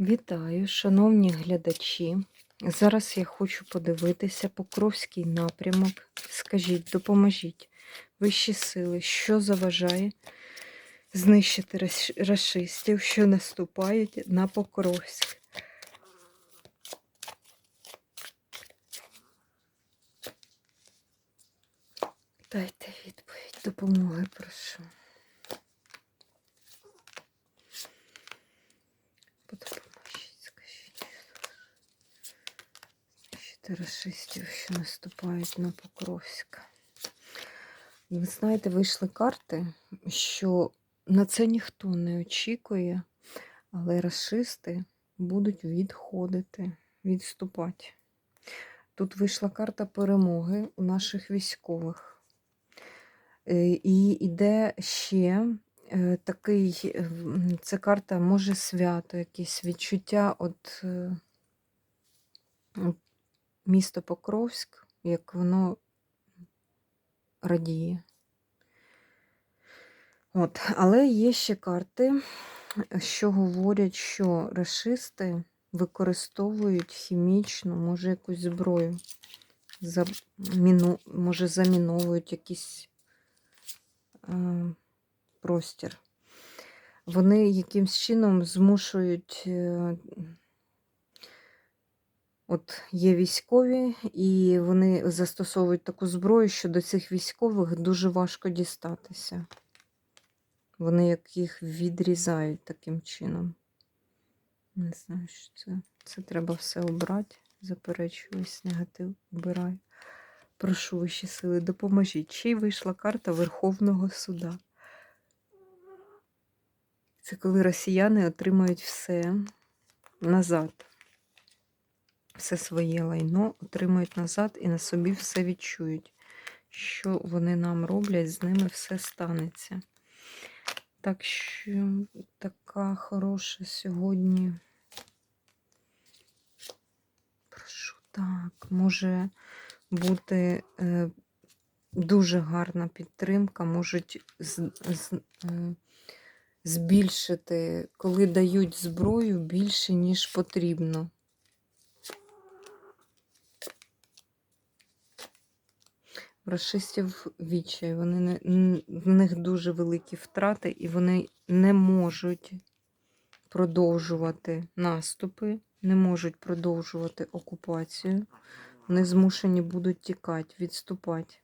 Вітаю, шановні глядачі. Зараз я хочу подивитися Покровський напрямок. Скажіть, допоможіть вищі сили, що заважає знищити рашистів, що наступають на Покровськ. Дайте відповідь, допомоги прошу. Расистів, що наступають на Покровськ. Ви знаєте, вийшли карти, що на це ніхто не очікує, але расисти будуть відходити, відступати. Тут вийшла карта перемоги у наших військових. Е, І йде ще е, такий, це карта може свято, якесь відчуття от е, місто Покровськ, як воно радіє. От, але є ще карти, що говорять, що расисти використовують хімічну, може, якусь зброю, заміну, може, заміновують якийсь е, простір. Вони якимсь чином змушують. От є військові, і вони застосовують таку зброю, що до цих військових дуже важко дістатися. Вони як їх відрізають таким чином. Не знаю, що це. Це треба все обрати. Заперечую весь негатив, обираю. Прошу вищі сили, допоможіть. Ще й вийшла карта Верховного суда. Це коли росіяни отримають все назад. Все своє лайно отримують назад і на собі все відчують. Що вони нам роблять, з ними все станеться. Так що така хороша сьогодні. Прошу, так, може бути е, дуже гарна підтримка, можуть з, з, е, збільшити, коли дають зброю більше, ніж потрібно. Рашистів відчай, вони не, в них дуже великі втрати, і вони не можуть продовжувати наступи, не можуть продовжувати окупацію. Вони змушені будуть тікати, відступати.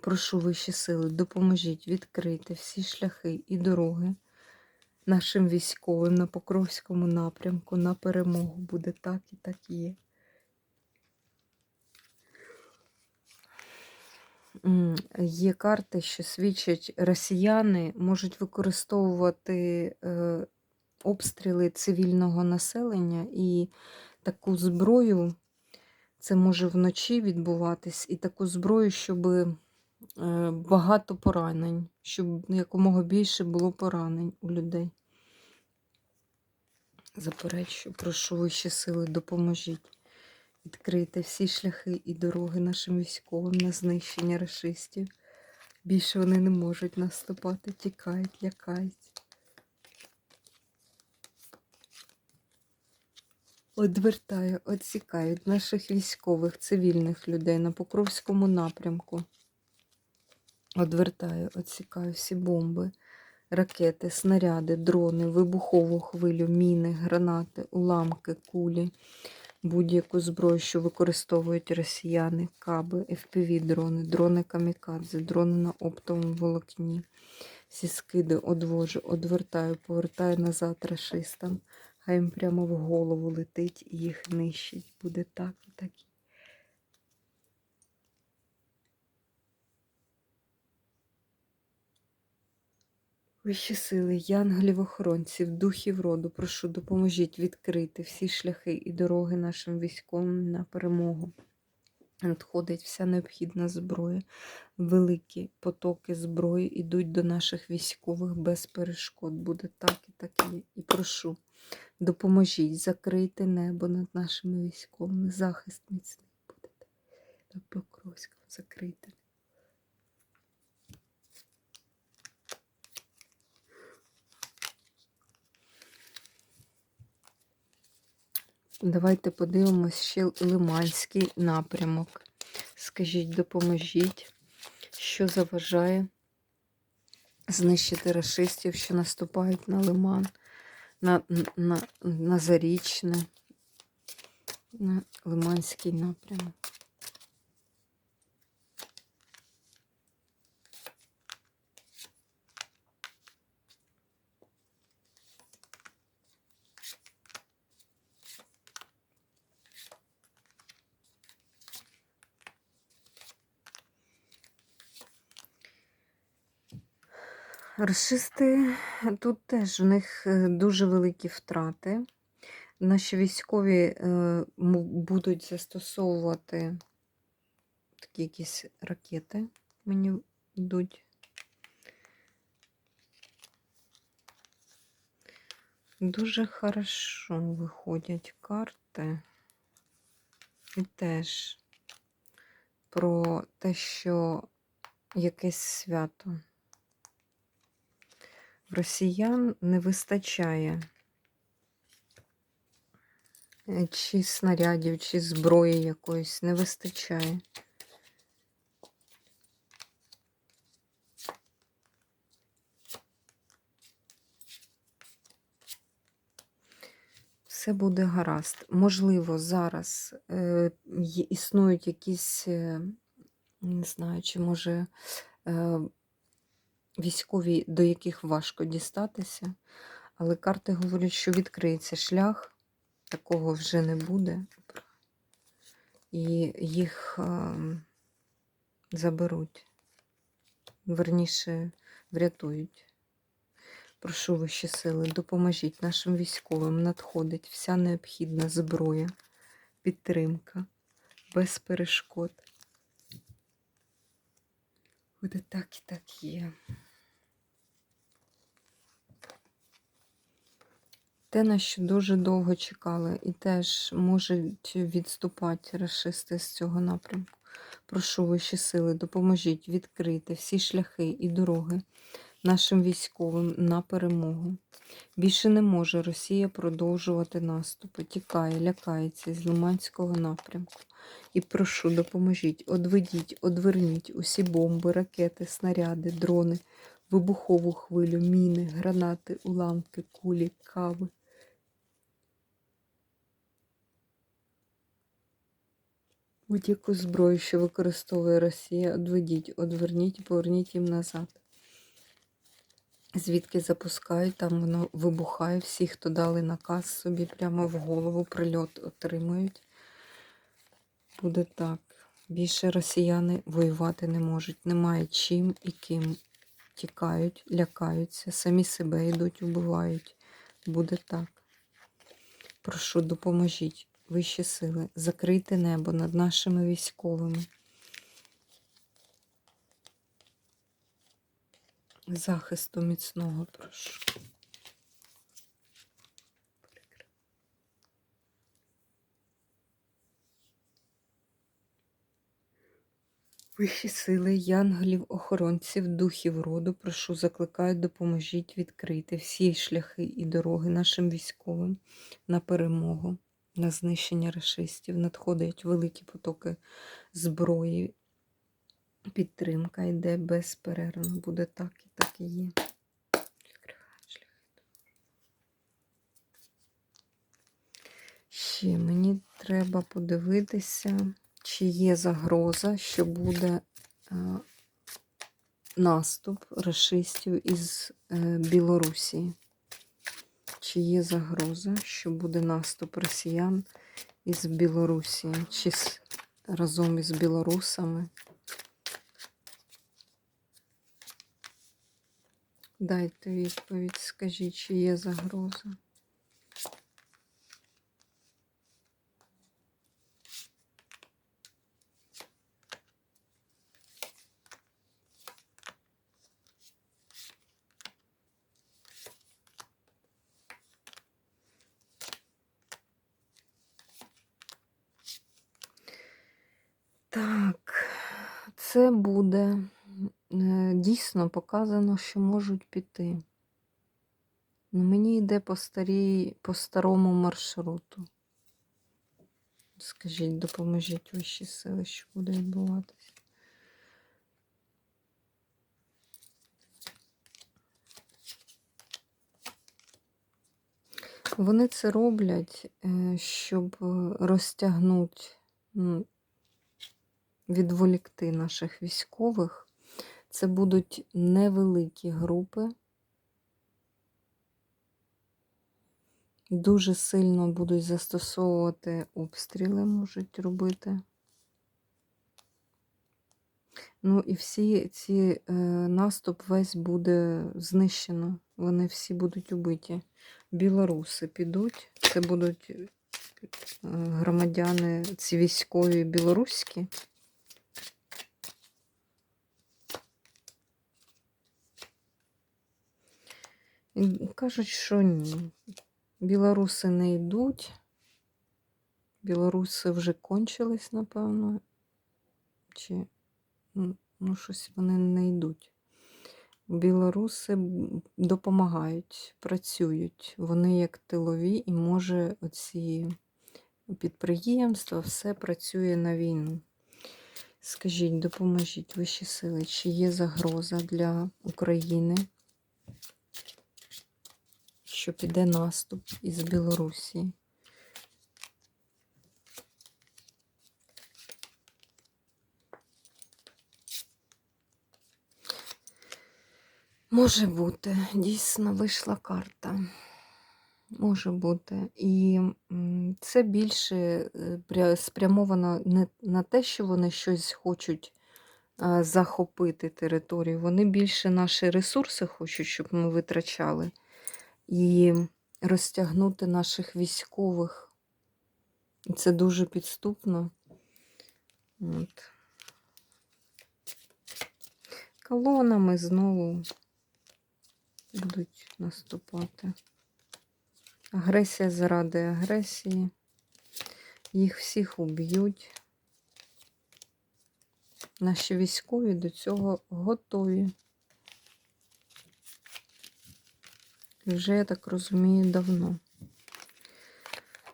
Прошу вищі сили, допоможіть відкрити всі шляхи і дороги нашим військовим на Покровському напрямку на перемогу. Буде так і так є. Є карти, що свідчать, росіяни можуть використовувати е, обстріли цивільного населення і таку зброю, це може вночі відбуватись, і таку зброю, щоб е, багато поранень, щоб якомога більше було поранень у людей. Заперечую, прошу вищі сили, допоможіть. Відкрийте всі шляхи і дороги нашим військовим на знищення рашистів. Більше вони не можуть наступати, тікають, лякаються. Одвертаю, відсікають наших військових, цивільних людей на Покровському напрямку. Одвертаю, відсікаю всі бомби, ракети, снаряди, дрони, вибухову хвилю, міни, гранати, уламки, кулі будь-яку зброю, що використовують росіяни, каби, FPV-дрони, дрони камікадзе, дрони на оптовому волокні. Всі скиди одвожу, одвертаю, повертаю назад рашистам. Хай їм прямо в голову летить і їх нищить. Буде так і так. Вищі сили, янголів-охоронців, духів роду, прошу, допоможіть відкрити всі шляхи і дороги нашим військовим на перемогу. Надходить вся необхідна зброя. Великі потоки зброї йдуть до наших військових без перешкод. Буде так і так і є. І прошу, допоможіть, закрийте небо над нашими військовими. Захист міцний буде. Покровськом закрийте. Давайте подивимось ще Лиманський напрямок. Скажіть, допоможіть, що заважає знищити расистів, що наступають на Лиман, на, на, на Зарічне, на Лиманський напрямок. Рашисти тут теж у них е, дуже великі втрати. Наші військові е, будуть застосовувати такі якісь ракети, мені йдуть. Дуже хорошо виходять карти. І теж про те, що якесь свято. Росіян не вистачає е, чи снарядів, чи зброї якоїсь не вистачає. Все буде гаразд. Можливо, зараз е, існують якісь, е, не знаю, чи може е, військові, до яких важко дістатися, але карти говорять, що відкриється шлях, такого вже не буде, і їх е, заберуть, верніше врятують. Прошу вищі сили, допоможіть нашим військовим. Надходить вся необхідна зброя, підтримка, без перешкод. Буде так і так є. Те, на що дуже довго чекали, і теж можуть відступати расисти з цього напрямку. Прошу вищі сили, допоможіть відкрити всі шляхи і дороги нашим військовим на перемогу. Більше не може Росія продовжувати наступи, тікає, лякається з Лиманського напрямку. І прошу, допоможіть, одведіть, одверніть усі бомби, ракети, снаряди, дрони, вибухову хвилю, міни, гранати, уламки, кулі, кави. Будь-яку зброю, що використовує Росія, одведіть, одверніть і поверніть їм назад. Звідки запускають, там воно вибухає. Всі, хто дали наказ собі прямо в голову, прильот отримують. Буде так. Більше росіяни воювати не можуть. Немає чим і ким. Тікають, лякаються, самі себе йдуть, убивають. Буде так. Прошу, допоможіть, вищі сили, закрийте небо над нашими військовими. Захисту міцного прошу. Вищі сили, янголів, охоронців, духів роду, прошу, закликаю, допоможіть відкрити всі шляхи і дороги нашим військовим на перемогу, на знищення рашистів. Надходять великі потоки зброї. Підтримка йде безперервно. Буде так і так і є. Ще мені треба подивитися, чи є загроза, що буде е, наступ расистів із е, Білорусі. Чи є загроза, що буде наступ росіян із Білорусі, чи разом із білорусами? Дайте відповідь, скажіть, чи є загроза. Так, це буде е, дійсно показано, що можуть піти. Ну, мені йде по старій, по старому маршруту. Скажіть, допоможіть вищі сили, що буде відбуватися. Вони це роблять, е, щоб розтягнути, ну, відволікти наших військових. Це будуть невеликі групи. Дуже сильно будуть застосовувати обстріли, можуть робити. Ну і всі ці е, наступ весь буде знищено. Вони всі будуть убиті. Білоруси підуть. Це будуть е, громадяни, ці військові білоруські. Кажуть, що ні. Білоруси не йдуть. Білоруси вже кончились, напевно. Чи ну, ну, щось вони не йдуть. Білоруси допомагають, працюють. Вони як тилові, і може оці підприємства, все працює на війну. Скажіть, допоможіть вищі сили, чи є загроза для України, що піде наступ із Білорусі? Може бути, дійсно вийшла карта. Може бути. І це більше е, спрямовано не на те, що вони щось хочуть захопити територію. Вони більше наші ресурси хочуть, щоб ми витрачали, і розтягнути наших військових. І це дуже підступно. От. Колонами знову будуть наступати. Агресія заради агресії. Їх всіх уб'ють. Наші військові до цього готові. І вже, я так розумію, давно.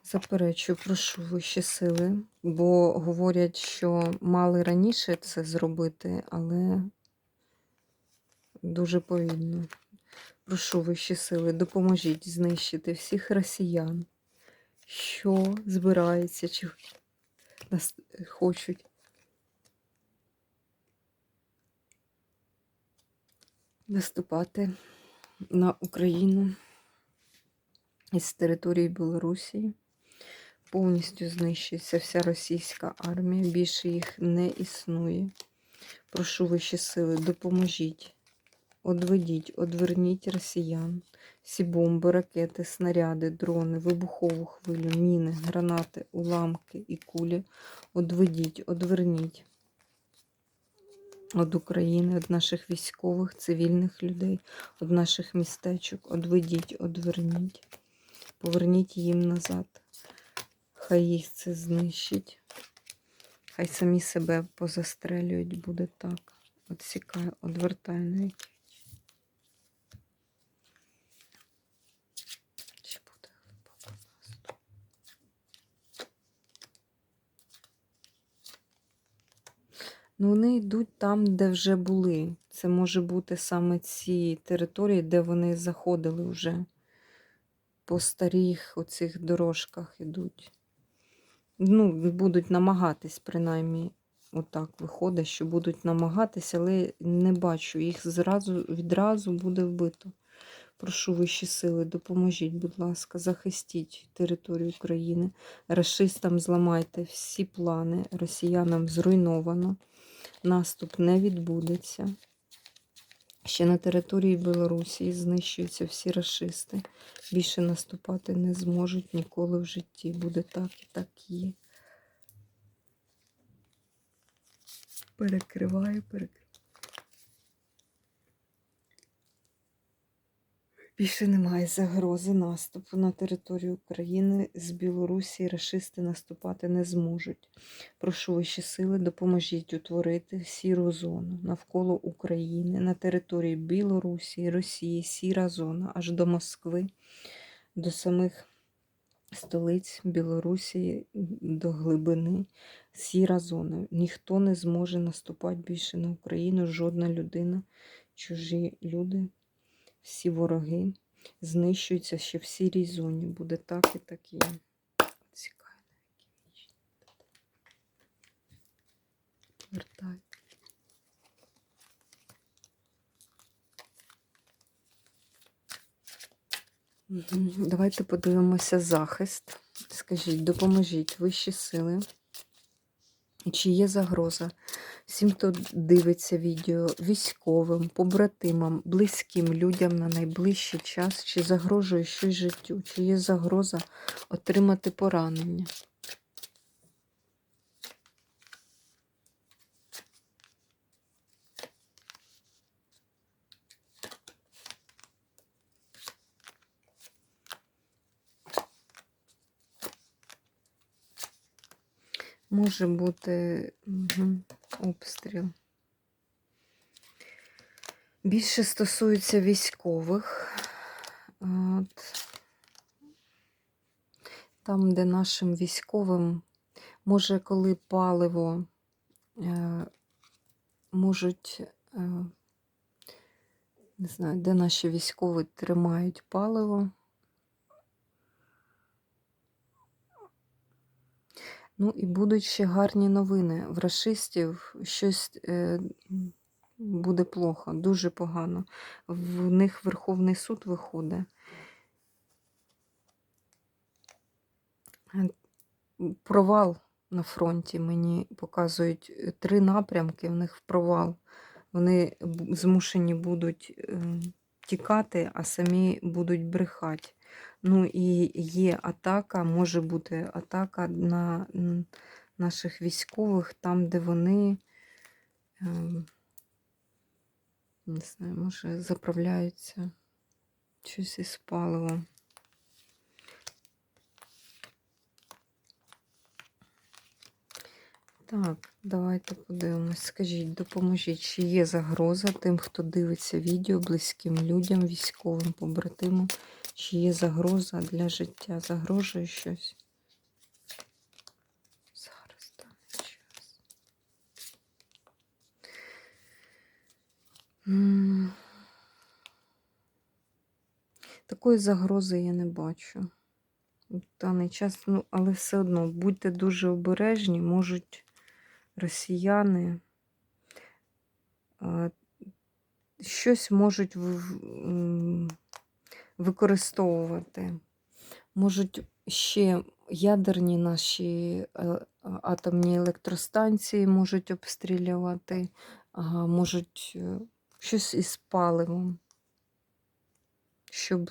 Заперечую, прошу вищі сили, бо говорять, що мали раніше це зробити, але дуже повільно. Прошу вищі сили, допоможіть знищити всіх росіян, що збираються чи хочуть. Наступати на Україну із території Білорусі. Повністю знищується вся російська армія. Більше їх не існує. Прошу вищі сили, допоможіть. Одведіть, одверніть росіян. Всі бомби, ракети, снаряди, дрони, вибухову хвилю, міни, гранати, уламки і кулі. Одведіть, одверніть від України, від наших військових, цивільних людей, від наших містечок. Одведіть, одверніть. Поверніть їм назад. Хай їх це знищить. Хай самі себе позастрелюють, буде так. Отсікає, одвертай. Чи буде глибоко наступ? Ну, вони йдуть там, де вже були. Це може бути саме ці території, де вони заходили вже. По старих оцих дорожках ідуть. Ну, будуть намагатись, принаймні, отак виходить, що будуть намагатись, але не бачу. Їх зразу, відразу буде вбито. Прошу вищі сили, допоможіть, будь ласка, захистіть територію України. Рашистам зламайте всі плани, росіянам зруйновано. Наступ не відбудеться. Ще на території Білорусі знищуються всі расисти. Більше наступати не зможуть ніколи в житті. Буде так і так є. Перекриваю, перекриваю. Більше немає загрози наступу на територію України. З Білорусі рашисти наступати не зможуть. Прошу вищі сили, допоможіть утворити сіру зону навколо України на території Білорусі, Росії, сіра зона аж до Москви, до самих столиць Білорусі до глибини сіра зона. Ніхто не зможе наступати більше на Україну, жодна людина, чужі люди, всі вороги знищуються ще в сірій зоні. Буде так і так є. Цікаво. Вертай. Давайте подивимося захист. Скажіть, допоможіть вищі сили. Чи є загроза всім, хто дивиться відео, військовим, побратимам, близьким людям на найближчий час, чи загрожує щось життю, чи є загроза отримати поранення? Може бути мгм, обстріл. Більше стосується військових. От. Там, де нашим військовим, може, коли паливо е, можуть, е, не знаю, де наші військові тримають паливо. Ну і будуть ще гарні новини. В рашистів щось е, буде плохо, дуже погано. В них Верховний суд виходить. Е, Провал на фронті мені показують е, три напрямки, в них провал. Вони змушені будуть е, тікати, а самі будуть брехати. Ну і є атака, може бути атака на наших військових, там, де вони, ем, не знаю, може, заправляються щось із паливом. Так, давайте подивимось. Скажіть, допоможіть, чи є загроза тим, хто дивиться відео, близьким людям, військовим побратимам, чи є загроза для життя? Загрожує щось? Зараз там час. Такої загрози я не бачу. В даний час, ну, але все одно будьте дуже обережні, можуть росіяни щось можуть використовувати. Можуть ще ядерні наші е, атомні електростанції можуть обстрілювати, можуть щось із паливом, щоб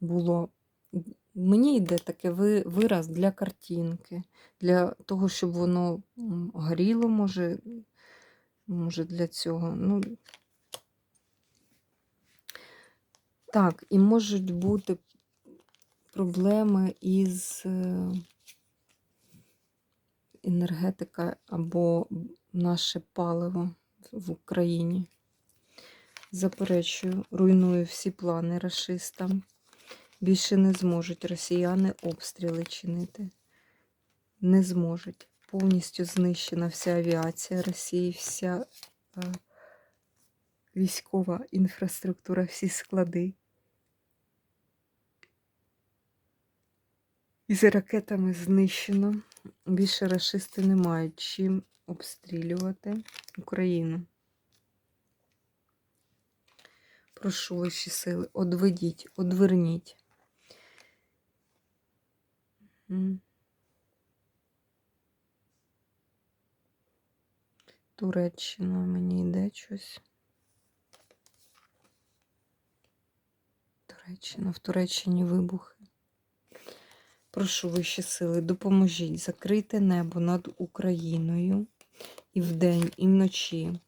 було. Мені йде таке вираз для картинки, для того, щоб воно горіло, може, може для цього. Ну, так, і можуть бути проблеми із е, енергетика або наше паливо в Україні. Заперечую, руйную всі плани рашистам. Більше не зможуть росіяни обстріли чинити. Не зможуть. Повністю знищена вся авіація Росії, вся е, військова інфраструктура, всі склади. І за ракетами знищено. Більше рашисти не мають чим обстрілювати Україну. Прошу ваші сили, одведіть, одверніть. Туреччина мені йде щось. Туреччина, в Туреччині вибухи. Прошу вищі сили, допоможіть закрити небо над Україною і вдень, і вночі.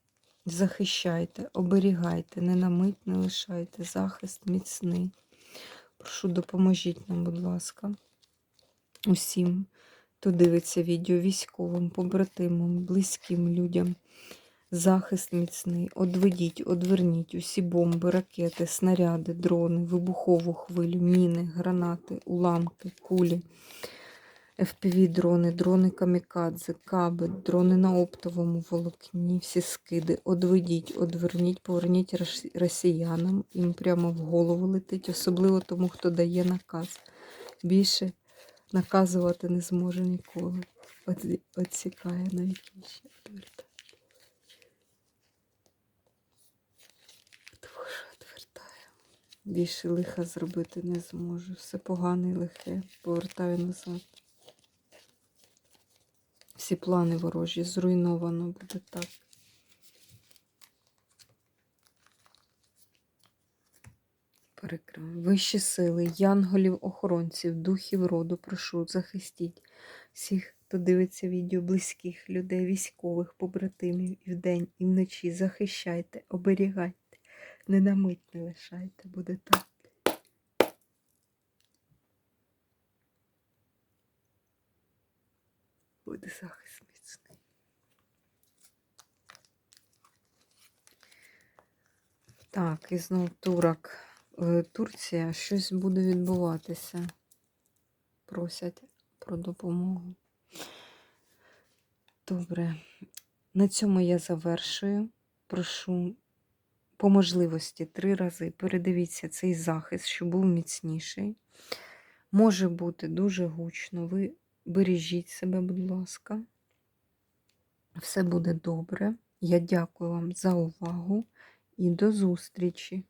Захищайте, оберігайте, не на мить не лишайте, захист міцний. Прошу, допоможіть нам, будь ласка, усім, хто дивиться відео, військовим, побратимам, близьким людям, захист міцний. Одведіть, одверніть усі бомби, ракети, снаряди, дрони, вибухову хвилю, міни, гранати, уламки, кулі. FPV-дрони, дрони камікадзе, каби, дрони на оптовому волокні, всі скиди. Одведіть, одверніть, поверніть росіянам. Їм прямо в голову летить, особливо тому, хто дає наказ. Більше наказувати не зможе ніколи. От, отсікає навіть ще відвертає. Дуже відвертає. Більше лиха зробити не зможу. Все погане і лихе. Повертаю назад. Всі плани ворожі, зруйновано буде так. Перекриваю. Вищі сили, янголів, охоронців, духів роду, прошу, захистіть всіх, хто дивиться відео, близьких людей, військових, побратимів і вдень, і вночі. Захищайте, оберігайте, не на не лишайте, буде так. Буде захист міцний. Так, і знов турок. Е, Турція, щось буде відбуватися. Просять про допомогу. Добре. На цьому я завершую. Прошу по можливості три рази передивіться цей захист, щоб був міцніший. Може бути дуже гучно. Ви бережіть себе, будь ласка. Все буде добре. Я дякую вам за увагу і до зустрічі!